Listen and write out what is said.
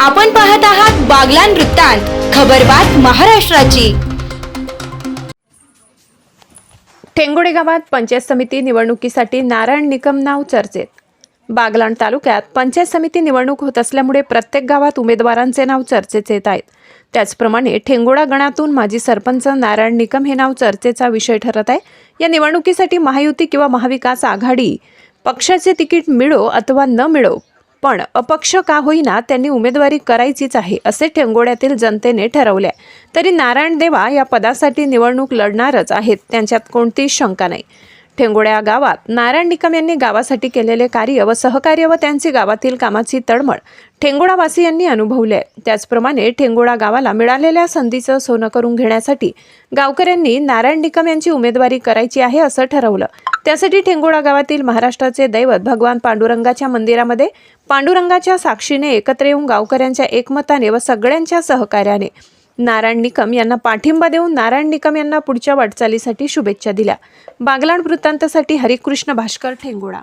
आपण पाहत आहात बागलान वृत्तांत खबरबात महाराष्ट्राची. ठेंगोडे गावात पंचायत समिती निवडणुकीसाठी नारायण निकम नाव चर्चेत. बागलाण तालुक्यात पंचायत समिती निवडणूक होत असल्यामुळे प्रत्येक गावात उमेदवारांचे नाव चर्चेत येत आहेत. त्याचप्रमाणे ठेंगोडा गणातून माजी सरपंच नारायण निकम हे नाव चर्चेचा विषय ठरत आहे. या निवडणुकीसाठी महायुती किंवा महाविकास आघाडी पक्षाचे तिकीट मिळो अथवा न मिळो पण अपक्ष का होईना त्यांनी उमेदवारी करायचीच आहे असे ठेंगोड्यातील जनतेने ठरवले. आहे. तरी नारायण देवा या पदासाठी निवडणूक लढणारच आहेत त्यांच्यात कोणतीच शंका नाही. ठेंगोड्या गावात नारायण निकम यांनी गावासाठी केलेले कार्य व सहकार्य व त्यांची गावातील कामाची तळमळ ठेंगोडावासियांनी अनुभवले. आहे त्याचप्रमाणे ठेंगोडा गावाला मिळालेल्या संधीचं सोनं करून घेण्यासाठी गावकऱ्यांनी नारायण निकम यांची उमेदवारी करायची आहे असं ठरवलं. त्यासाठी ठेंगुळा गावातील महाराष्ट्राचे दैवत भगवान पांडुरंगाच्या मंदिरामध्ये पांडुरंगाच्या साक्षीने एकत्र येऊन गावकऱ्यांच्या एकमताने व सगळ्यांच्या सहकार्याने नारायण निकम यांना पाठिंबा देऊन नारायण निकम यांना पुढच्या वाटचालीसाठी शुभेच्छा दिल्या. बागलाण वृत्तांतासाठी हरिकृष्ण भास्कर ठेंगुळा.